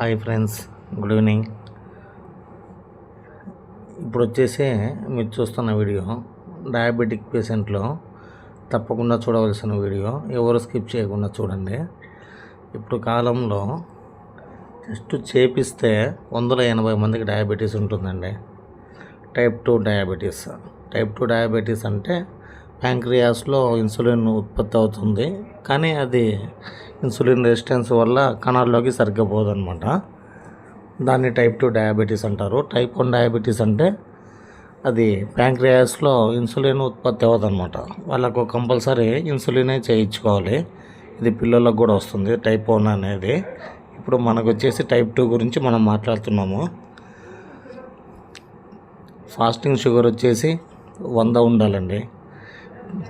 Hi friends good evening. ఇప్పుడు వచ్చేసి మీరు చూస్తున్న వీడియో డయాబెటిక్ పేషెంట్లో తప్పకుండా చూడవలసిన వీడియో ఎవరు స్కిప్ చేయకుండా చూడండి. ఇప్పుడు కాలంలో జస్ట్ చేపిస్తే వందల ఎనభై మందికి డయాబెటీస్ ఉంటుందండి. Type two diabetes type two diabetes అంటే ప్యాంక్రియాస్లో ఇన్సులిన్ ఉత్పత్తి అవుతుంది కానీ అది ఇన్సులిన్ రెసిస్టెన్స్ వల్ల కణాల్లోకి సరిగ్గా పోదనమాట దాన్ని టైప్ టూ డయాబెటీస్ అంటారు. టైప్ వన్ డయాబెటీస్ అంటే అది ప్యాంక్రియాస్లో ఇన్సులిన్ ఉత్పత్తి అవ్వదన్నమాట వాళ్ళకు కంపల్సరీ ఇన్సులినే చేయించుకోవాలి. ఇది పిల్లలకు కూడా వస్తుంది. టైప్ వన్ అనేది. ఇప్పుడు మనకు వచ్చేసి టైప్ టూ గురించి మనం మాట్లాడుతున్నాము. ఫాస్టింగ్ షుగర్ వచ్చేసి వంద ఉండాలండి.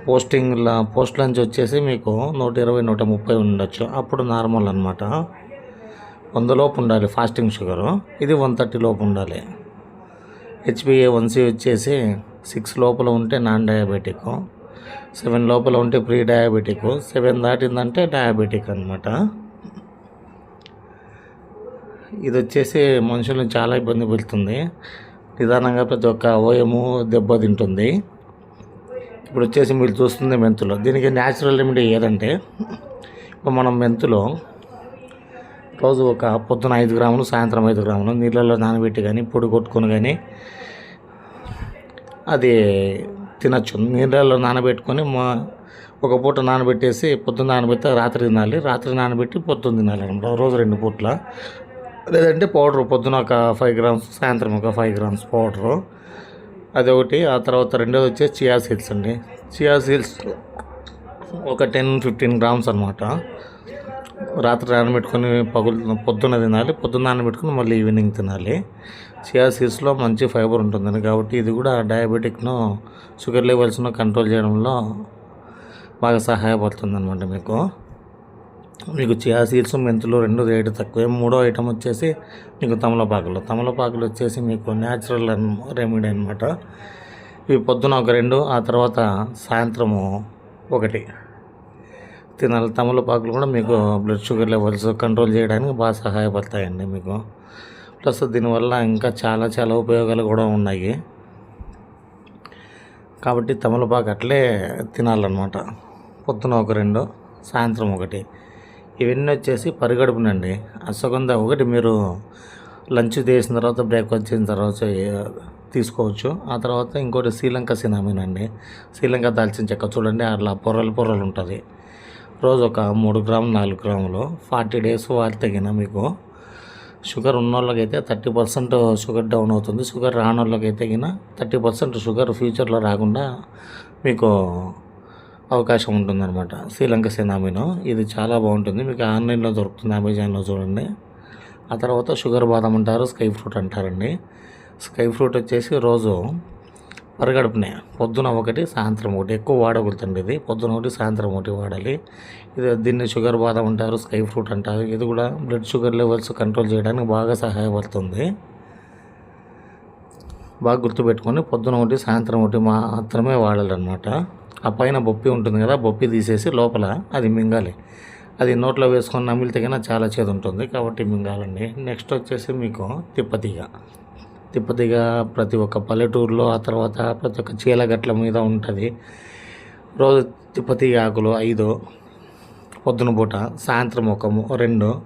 పోస్టింగ్ల పోస్ట్ లంచ్ వచ్చేసి మీకు నూట ఇరవై నూట ముప్పై ఉండొచ్చు. అప్పుడు నార్మల్ అనమాట వందలోపు ఉండాలి ఫాస్టింగ్ షుగరు. ఇది వన్ థర్టీ లోపు ఉండాలి. హెచ్బిఏ వన్సీ వచ్చేసి సిక్స్ లోపల ఉంటే నాన్ డయాబెటిక్ సెవెన్ లోపల ఉంటే ప్రీ డయాబెటిక్ సెవెన్ దాటిందంటే డయాబెటిక్ అనమాట ఇది వచ్చేసి మనుషులను చాలా ఇబ్బంది పెడుతుంది. నిదానంగా ప్రతి ఒక్క అవయము దెబ్బతింటుంది. ఇప్పుడు వచ్చేసి మీరు చూస్తుంది మెంతులు. దీనికి న్యాచురల్ రెమెడీ ఏదంటే ఇప్పుడు మనం మెంతులో రోజు ఒక పొద్దున ఐదు గ్రాములు సాయంత్రం ఐదు గ్రాములు నీళ్ళల్లో నానబెట్టి కానీ పొడి కొట్టుకొని కానీ అది తినచ్చు. నీళ్ళల్లో నానబెట్టుకొని మా ఒక పూట నానబెట్టేసి పొద్దున్న నానబెడితే రాత్రి తినాలి. రాత్రి నానబెట్టి పొద్దున్న తినాలి అనమాట. రోజు రెండు పూట్ల. లేదంటే పౌడర్. పొద్దున ఒక ఫైవ్ గ్రామ్స్ సాయంత్రం ఒక ఫైవ్ గ్రామ్స్ పౌడరు. అదొకటి ఆ తర్వాత రెండోది వచ్చేసి చియా సీడ్స్ అండి. చియా సీడ్స్ ఒక టెన్ ఫిఫ్టీన్ గ్రామ్స్ అనమాట రాత్రి నానబెట్టుకొని పగులు పొద్దున్న తినాలి పొద్దున్న నానబెట్టుకుని మళ్ళీ ఈవినింగ్ తినాలి. చియా సీడ్స్లో మంచి ఫైబర్ ఉంటుందండి. కాబట్టి ఇది కూడా డయాబెటిక్ను షుగర్ లెవెల్స్ను కంట్రోల్ చేయడంలో బాగా సహాయపడుతుంది అనమాట మీకు. మీకు చియా సీడ్స్ మెంతులు రెండు రేటు తక్కువే. మూడో ఐటమ్ వచ్చేసి మీకు తమలపాకులు. తమలపాకులు వచ్చేసి మీకు న్యాచురల్ రెమెడీ అనమాట ఇవి పొద్దున ఒక రెండు ఆ తర్వాత సాయంత్రము ఒకటి. తినాలి. తమలపాకులు కూడా మీకు బ్లడ్ షుగర్ లెవెల్స్ కంట్రోల్ చేయడానికి బాగా సహాయపడతాయండి మీకు. ప్లస్ దీనివల్ల ఇంకా చాలా చాలా ఉపయోగాలు కూడా ఉన్నాయి. కాబట్టి తమలపాకు అట్లే తినాలన్నమాట. పొద్దున ఒక రెండు సాయంత్రం ఒకటి. ఇవన్నీ వచ్చేసి పరిగడుపునండి. అశ్వగంధ ఒకటి మీరు లంచ్ చేసిన తర్వాత బ్రేక్ఫాస్ట్ చేసిన తర్వాత తీసుకోవచ్చు. ఆ తర్వాత ఇంకోటి శ్రీలంక సినామిన్ అండి శ్రీలంక దాల్చిన చెక్క చూడండి అట్లా పొరలు పొరలు ఉంటుంది. రోజు ఒక మూడు గ్రాములు నాలుగు గ్రాములు. ఫార్టీ డేస్ వాళ్ళు తగిన మీకు షుగర్ ఉన్న వాళ్ళకైతే థర్టీ పర్సెంట్ షుగర్ డౌన్ అవుతుంది. షుగర్ రాని వాళ్ళకైతే గిన థర్టీ పర్సెంట్ షుగర్ ఫ్యూచర్లో రాకుండా మీకు అవకాశం ఉంటుందన్నమాట. శ్రీలంక సెనామినో. ఇది చాలా బాగుంటుంది. మీకు ఆన్లైన్లో దొరుకుతుంది. అమెజాన్లో చూడండి. ఆ తర్వాత షుగర్ బాదం అంటారు స్కై ఫ్రూట్ అంటారండి. స్కై ఫ్రూట్ వచ్చేసి రోజు పరగడుపునే. పొద్దున ఒకటి సాయంత్రం ఒకటి. ఎక్కువ వాడకూడదండి ఇది. పొద్దున ఒకటి సాయంత్రం ఒకటి వాడాలి. ఇది దీన్ని షుగర్ బాదం అంటారు స్కై ఫ్రూట్ అంటారు. ఇది కూడా బ్లడ్ షుగర్ లెవెల్స్ కంట్రోల్ చేయడానికి బాగా సహాయపడుతుంది. బాగా గుర్తుపెట్టుకొని పొద్దున ఒకటి సాయంత్రం ఒకటి మాత్రమే వాడాలన్నమాట. ఆ పైన బొప్పి ఉంటుంది కదా బొప్పి తీసేసి లోపల అది మింగాలి. అది నోట్లో వేసుకొని నమిలితే కన్నా చాలా చేదు ఉంటుంది కాబట్టి మింగాలండి. నెక్స్ట్ వచ్చేసి మీకు తిప్పతీగ. తిప్పతీగ ప్రతి ఒక్క పల్లెటూరులో ఆ తర్వాత ప్రతి ఒక్క చీలగట్ల మీద ఉంటుంది. రోజు తిప్పతీగ ఆకులు ఐదు పొద్దున పూట సాయంత్రం ఒకము రెండు.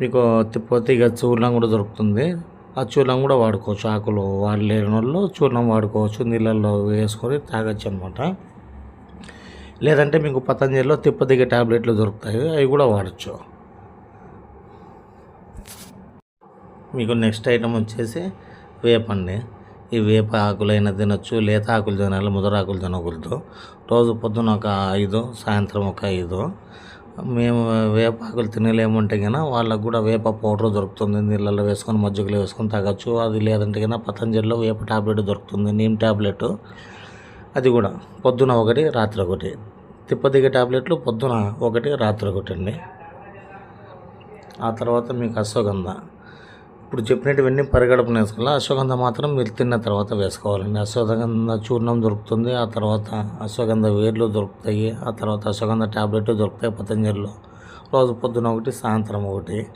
మీకు తిప్పతీగ చూర్ణం కూడా దొరుకుతుంది. ఆ చూర్ణం కూడా వాడుకోవచ్చు. ఆకులు వాడలేని వాళ్ళు చూర్ణం వాడుకోవచ్చు. నీళ్ళల్లో వేసుకొని తాగొచ్చు అనమాట లేదంటే మీకు పతంజలిలో తిప్పతీగ టాబ్లెట్లు దొరుకుతాయి అవి కూడా వాడచ్చు. మీకు నెక్స్ట్ ఐటమ్ వచ్చేసి వేపండి ఈ వేప ఆకులైనా తినొచ్చు లేత ఆకులు తినాలి ముదరాకులు తినకూడదు. రోజు పొద్దున ఒక ఐదు సాయంత్రం ఒక ఐదు. మేము వేప ఆకులు తినలేమంటే కన్నా వాళ్ళకు కూడా వేప పౌడర్ దొరుకుతుంది నీళ్ళల్లో వేసుకొని మజ్జిగలో వేసుకొని తాగొచ్చు. అది లేదంటే కన్నా పతంజలిలో వేప టాబ్లెట్ దొరుకుతుంది నీమ్ టాబ్లెట్. అది కూడా పొద్దున ఒకటి రాత్రి ఒకటి. తిప్పదిగ టాబ్లెట్లు పొద్దున ఒకటి రాత్రి ఒకటి అండి. ఆ తర్వాత మీకు అశ్వగంధ. ఇప్పుడు చెప్పినటువన్నీ పరిగడపన వేసుకోవాలి అశ్వగంధ మాత్రం మీరు తిన్న తర్వాత వేసుకోవాలండి. అశ్వగంధ చూర్ణం దొరుకుతుంది ఆ తర్వాత అశ్వగంధ వేర్లు దొరుకుతాయి ఆ తర్వాత అశ్వగంధ టాబ్లెట్ దొరుకుతాయి పతంజలిలో. రోజు పొద్దున ఒకటి సాయంత్రం ఒకటి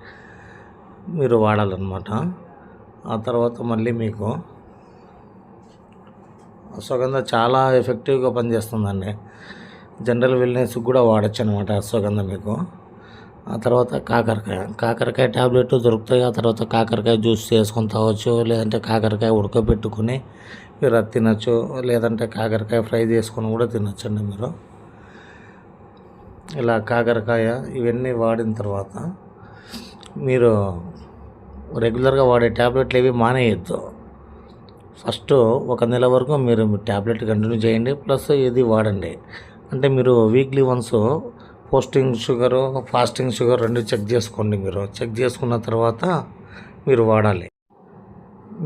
మీరు వాడాలన్నమాట. ఆ తర్వాత మళ్ళీ మీకు అశ్వగంధ చాలా ఎఫెక్టివ్గా పనిచేస్తుందండి. జనరల్ వెల్నెస్ కూడా వాడచ్చు అనమాట అశ్వగంధ మీకు. ఆ తర్వాత కాకరకాయ కాకరకాయ ట్యాబ్లెట్ దొరుకుతాయి. ఆ తర్వాత కాకరకాయ జ్యూస్ చేసుకొని తాగొచ్చు లేదంటే కాకరకాయ ఉడకబెట్టుకుని మీరు అది తినచ్చు లేదంటే కాకరకాయ ఫ్రై చేసుకొని కూడా తినచ్చండి మీరు. ఇలా కాకరకాయ ఇవన్నీ వాడిన తర్వాత మీరు రెగ్యులర్గా వాడే ట్యాబ్లెట్లు ఏవి మానేయద్దు. ఫస్ట్ ఒక నెల వరకు మీరు ట్యాబ్లెట్ కంటిన్యూ చేయండి ప్లస్ ఇది వాడండి. అంటే మీరు weekly once posting sugar fasting sugar రెండు చెక్ చేసుకోండి మీరు. చెక్ చేసుకున్న తర్వాత మీరు వాడాలి.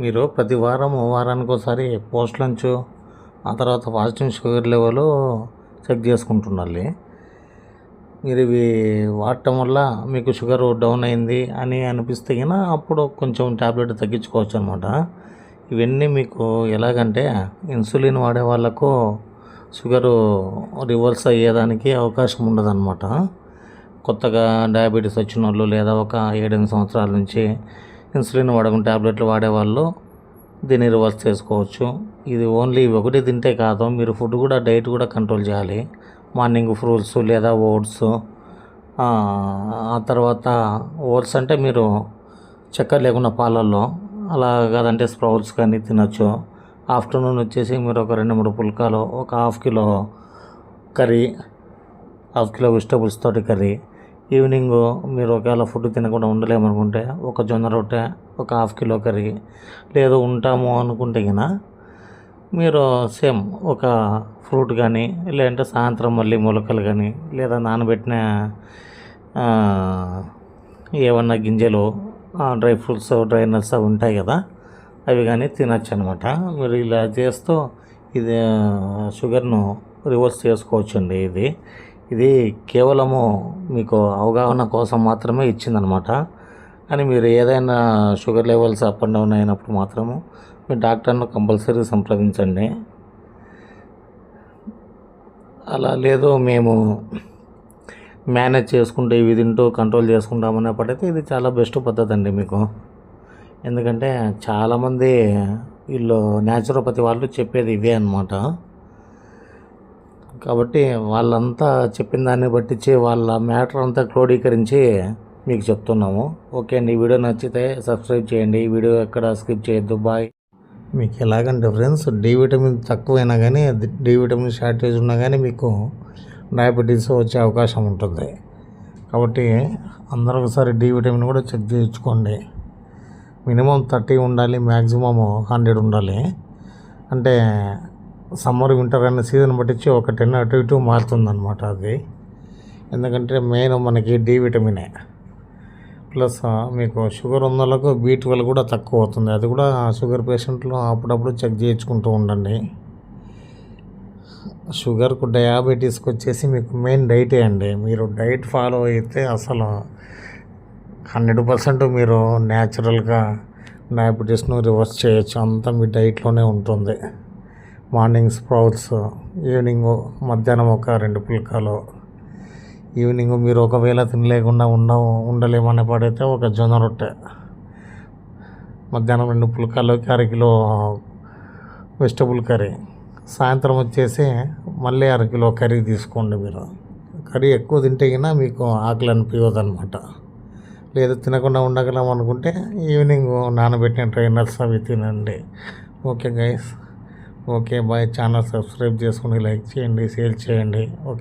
మీరు ప్రతి వారం వారానికి ఒకసారి పోస్ట్ లంచ్ ఆ తర్వాత ఫాస్టింగ్ షుగర్ లెవెల్ చెక్ చేసుకుంటుండాలి. మీరు ఇవి వాడటం వల్ల మీకు షుగర్ డౌన్ అయింది అని అనిపిస్తే కన్నా అప్పుడు కొంచెం ట్యాబ్లెట్ తగ్గించుకోవచ్చు అనమాట ఇవన్నీ మీకు ఎలాగంటే ఇన్సులిన్ వాడే వాళ్ళకు షుగరు రివర్స్ అయ్యేదానికి అవకాశం ఉండదన్నమాట. కొత్తగా డయాబెటీస్ వచ్చిన వాళ్ళు లేదా ఒక ఏడెనిమిది సంవత్సరాల నుంచి ఇన్సులిన్ వాడకుండా ట్యాబ్లెట్లు వాడేవాళ్ళు దీన్ని రివర్స్ చేసుకోవచ్చు. ఇది ఓన్లీ ఒకటి తింటే కాదు మీరు ఫుడ్ కూడా డైట్ కూడా కంట్రోల్ చేయాలి. మార్నింగ్ ఫ్రూట్స్ లేదా ఓట్స్ ఆ తర్వాత ఓట్స్ అంటే మీరు చక్కెర లేకుండా పాలల్లో అలా కాదంటే స్ప్రౌట్స్ కానీ తినచ్చు. ఆఫ్టర్నూన్ వచ్చేసి మీరు ఒక రెండు మూడు పుల్కాలు ఒక half kilo curry half kilo vegetables తోటి కర్రీ. ఈవినింగ్ మీరు ఒకవేళ ఫుడ్ తినకుండా ఉండలేమనుకుంటే ఒక జొన్న రొట్టె ఒక హాఫ్ కిలో కర్రీ. లేదు ఉంటాము అనుకుంటే కన్నా మీరు సేమ్ ఒక ఫ్రూట్ కానీ లేదంటే సాయంత్రం మళ్ళీ మొలకలు కానీ లేదా నానబెట్టిన ఏమన్నా గింజలు డ్రై ఫ్రూట్స్ డ్రై నట్స్ అవి ఉంటాయి కదా అవి కానీ తినచ్చు అనమాట మీరు ఇలా చేస్తూ ఇది షుగర్ను రివర్స్ చేసుకోవచ్చు అండి ఇది. ఇది కేవలము మీకు అవగాహన కోసం మాత్రమే ఇచ్చిందనమాట. కానీ మీరు ఏదైనా sugar levels up and down అయినప్పుడు మాత్రము మీ డాక్టర్ను కంపల్సరీ సంప్రదించండి. అలా లేదు మేము మేనేజ్ చేసుకుంటూ ఇవి తింటూ కంట్రోల్ చేసుకుంటామన్నప్పుడైతే ఇది చాలా బెస్ట్ పద్ధతి అండి మీకు. ఎందుకంటే చాలామంది వీళ్ళు న్యాచురోపతి వాళ్ళు చెప్పేది ఇవే అనమాట కాబట్టి వాళ్ళంతా చెప్పిన దాన్ని బట్టించి వాళ్ళ మ్యాటర్ అంతా క్రోడీకరించి మీకు చెప్తున్నాము. ఓకే అండి ఈ వీడియో నచ్చితే సబ్స్క్రైబ్ చేయండి. ఈ వీడియో ఎక్కడ స్కిప్ చేయొద్దు. బాయ్ మీకు ఎలాగంటే ఫ్రెండ్స్ డి విటమిన్ తక్కువైనా కానీ డి విటమిన్ షార్టేజ్ ఉన్నా కానీ మీకు డయాబెటీస్ వచ్చే అవకాశం ఉంటుంది. కాబట్టి అందరూ ఒకసారి డి విటమిన్ కూడా చెక్ చేయించుకోండి. మినిమం థర్టీ ఉండాలి మ్యాక్సిమమ్ హండ్రెడ్ ఉండాలి. అంటే సమ్మర్ వింటర్ అనే సీజన్ పట్టించి ఒక టెన్ అటు ఇటు మారుతుందన్నమాట అది. ఎందుకంటే మెయిన్ మనకి డి విటమినే. ప్లస్ మీకు షుగర్ ఉన్న వాళ్ళకు బీ ట్వెల్వ్ కూడా తక్కువ అవుతుంది. అది కూడా షుగర్ పేషెంట్లు అప్పుడప్పుడు చెక్ చేయించుకుంటూ ఉండండి. షుగర్కు డయాబెటీస్కి వచ్చేసి మీకు మెయిన్ డైటే అండి. మీరు డైట్ ఫాలో అయితే అసలు హండ్రెడ్ పర్సెంట్ మీరు న్యాచురల్గా డయాబెటీస్ను రివర్స్ చేయొచ్చు. అంతా మీ డైట్లోనే ఉంటుంది. మార్నింగ్ స్ప్రౌట్స్ ఈవినింగ్ మధ్యాహ్నం ఒక రెండు పుల్కాలు ఈవినింగ్ మీరు ఒకవేళ తినలేకుండా ఉండ ఉండలేమనే పడైతే ఒక జొన్న రొట్టె మధ్యాహ్నం రెండు పుల్కాలు అర అరకిలో వెజిటబుల్ కర్రీ. సాయంత్రం వచ్చేసి మళ్ళీ అరకిలో కర్రీ తీసుకోండి మీరు. కర్రీ ఎక్కువ తింటే గినా మీకు ఆకలి అనిపించదు అనమాట లేదు తినకుండా ఉండగలం అనుకుంటే ఈవినింగ్ నానబెట్టిన ట్రైనర్స్ అవి తినండి. Okay guys. Okay bye. Channel subscribe చేసుకుని లైక్ చేయండి షేర్ చేయండి. ఓకే.